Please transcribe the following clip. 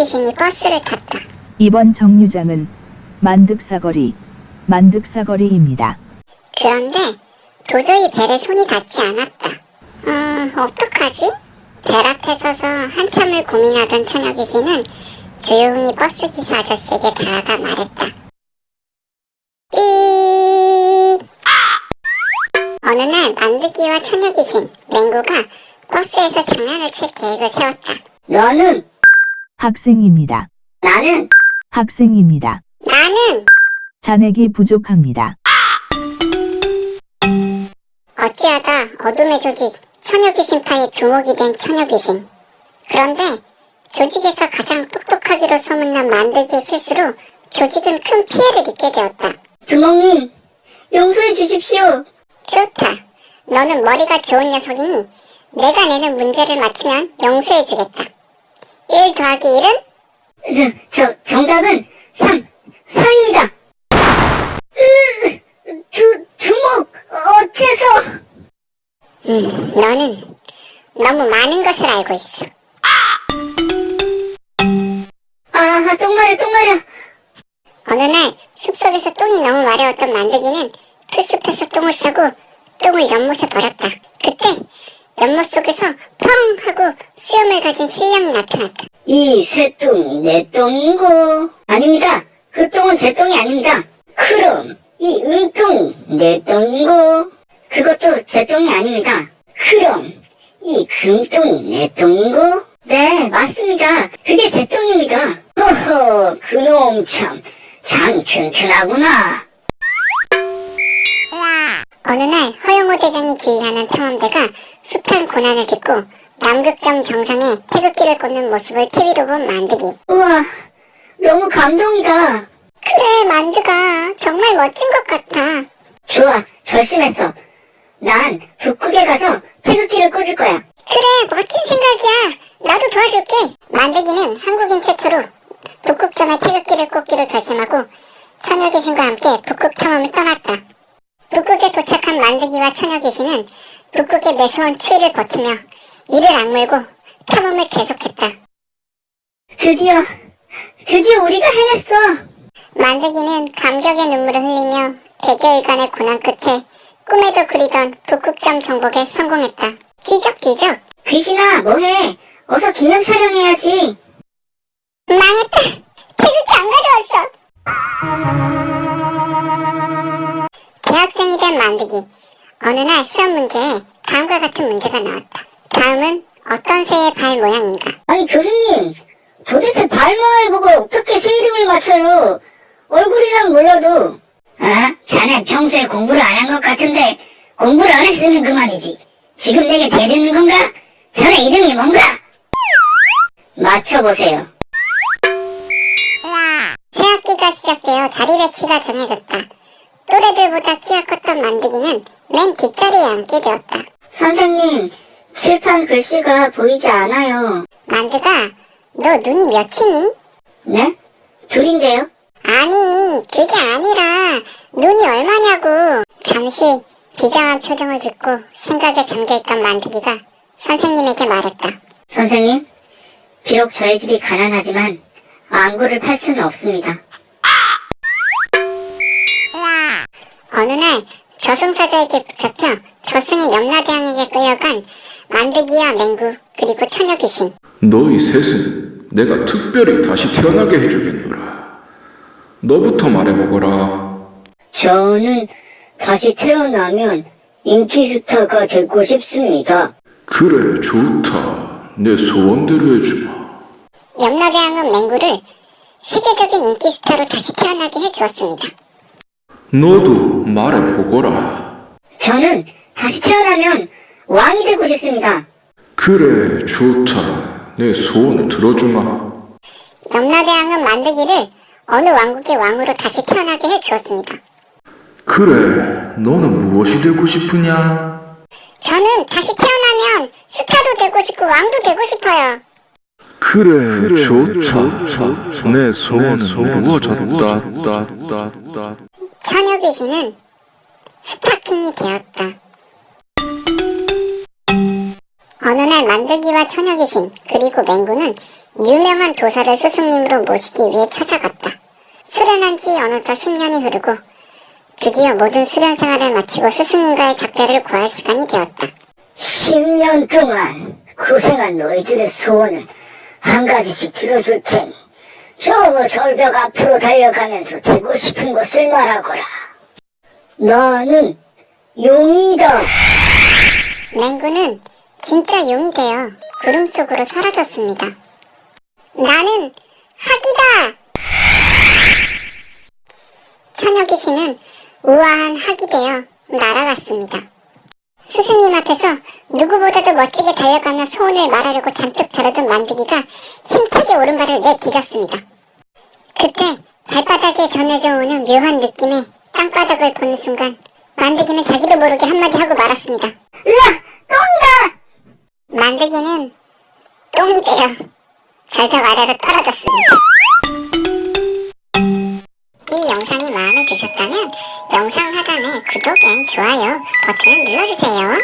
귀신이 버스를 탔다. 이번 정류장은 만득사거리, 만득사거리입니다. 그런데 도저히 벨에 손이 닿지 않았다. 음, 어떡하지? 벨 앞에 서서 한참을 고민하던 처녀 귀신은 조용히 버스 기사 아저씨에게 다가가 말했다. 삐 어느 날 만드기와 처녀 귀신, 맹구가 버스에서 장난을 칠 계획을 세웠다. 너는, 학생입니다. 나는, 학생입니다. 나는 잔액이 부족합니다. 어찌하다 어둠의 조직 처녀 귀신파의 두목이 된 처녀 귀신. 그런데 조직에서 가장 똑똑하기로 소문난 만들기의 실수로 조직은 큰 피해를 입게 되었다. 주먹님, 용서해 주십시오. 좋다. 너는 머리가 좋은 녀석이니 내가 내는 문제를 맞추면 용서해 주겠다. 1 더하기 1은? 저, 저 정답은 3, 3입니다. 주, 주먹, 어째서? 음, 너는 너무 많은 것을 알고 있어. 아, 똥마려, 똥마려. 어느 날 숲속에서 똥이 너무 마려웠던 만들기는 풀숲에서 똥을 싸고 똥을 연못에 버렸다. 그때 연못 속에서 펑 하고 수염을 가진 신령이 나타났다. 이 새 똥이 내 똥인고. 아닙니다. 그 똥은 제 똥이 아닙니다. 그럼 이 은똥이 내 똥인고. 그것도 제 똥이 아닙니다. 그럼 이 금똥이 내 똥인고. 네, 맞습니다. 그게 제 똥입니다. 허허, 그놈 참 장이 튼튼하구나. 어느 날 허영호 대장이 지휘하는 탐험대가 숱한 고난을 딛고 남극점 정상에 태극기를 꽂는 모습을 TV로 본 만드기. 우와, 너무 감동이다. 그래 만드가 정말 멋진 것 같아. 좋아, 결심했어. 난 북극에 가서 태극기를 꽂을 거야. 그래 멋진 생각이야. 나도 도와줄게. 만드기는 한국인 최초로 북극점에 태극기를 꽂기로 결심하고 처녀 귀신과 함께 북극 탐험을 떠났다. 북극에 도착한 만드기와 처녀 귀신은 북극의 매서운 추위를 버티며 이를 악물고 탐험을 계속했다. 드디어, 드디어 우리가 해냈어. 만드기는 감격의 눈물을 흘리며 대개일간의 고난 끝에 꿈에도 그리던 북극점 정복에 성공했다. 기적. 귀신아, 뭐해? 어서 기념 촬영해야지. 망했다. 태극기 안 가져왔어. 대학생이 된 만드기. 어느 날 시험 문제에 다음과 같은 문제가 나왔다. 다음은 어떤 새의 발 모양인가? 아니, 교수님. 도대체 발모을 보고 어떻게 새 이름을 맞춰요? 얼굴이랑 몰라도. 아, 자네 평소에 공부를 안 한 것 같은데, 공부를 안 했으면 그만이지. 지금 내게 대드는 건가? 자네 이름이 뭔가? 맞춰보세요. 새 학기가 시작되어 자리 배치가 정해졌다. 또래들보다 키가 컸던 만드기는 맨 뒷자리에 앉게 되었다. 선생님, 칠판 글씨가 보이지 않아요. 만드가 너 눈이 몇이니? 네? 둘인데요? 아니 그게 아니라 눈이 얼마냐고 잠시 비장한 표정을 짓고 생각에 잠겨있던 만드기가 선생님에게 말했다 선생님, 비록 저희 집이 가난하지만 망고를 팔 수는 없습니다. 어느 날 저승사자에게 붙잡혀 저승의 염라대왕에게 끌려간 만드기와 맹구 그리고 처녀 귀신 너희 셋은 내가 특별히 다시 태어나게 해주겠노라. 너부터 말해보거라. 저는 다시 태어나면 인기 스타가 되고 싶습니다. 그래, 좋다. 내 소원대로 해주마. 염라대왕은 맹구를 세계적인 인기 스타로 다시 태어나게 해주었습니다 너도 말해보거라. 저는 다시 태어나면 왕이 되고 싶습니다. 그래, 좋다. 내 소원을 들어주마. 염라대왕은 만드기를 어느 왕국의 왕으로 다시 태어나게 해주었습니다 그래, 너는 무엇이 되고 싶으냐? 저는 다시 태어나면 스타도 되고 싶고 왕도 되고 싶어요. 그래, 좋다. 내 소원은 이루어졌다. 처녀 귀신은 스타킹이 되었다. 어느 날 만들기와 처녀 귀신 그리고 맹구는 유명한 도사를 스승님으로 모시기 위해 찾아갔다. 수련한 지 어느덧 10년이 흐르고 드디어 모든 수련 생활을 마치고 스승님과의 작별을 구할 시간이 되었다. 10년 동안 고생한 너희들의 소원을 한 가지씩 들어줄 테니 저 절벽 앞으로 달려가면서 되고 싶은 것을 말하거라. 나는 용이다. 맹구는 진짜 용이 되어 구름 속으로 사라졌습니다. 나는 학이다! 처녀 귀신은 우아한 학이 되어 날아갔습니다. 스승님 앞에서 누구보다도 멋지게 달려가며 소원을 말하려고 잔뜩 다루던 만드기가 힘차게 오른발을 내디뎠습니다. 그때 발바닥에 전해져 오는 묘한 느낌에 땅바닥을 보는 순간 만드기는 자기도 모르게 한마디 하고 말았습니다. 으아! 똥이다! 만드기는 똥이 되어 절벽 아래로 떨어졌습니다. 이 영상이 마음에 드셨다면 영상 하단에 구독 앤 좋아요 버튼을 눌러주세요.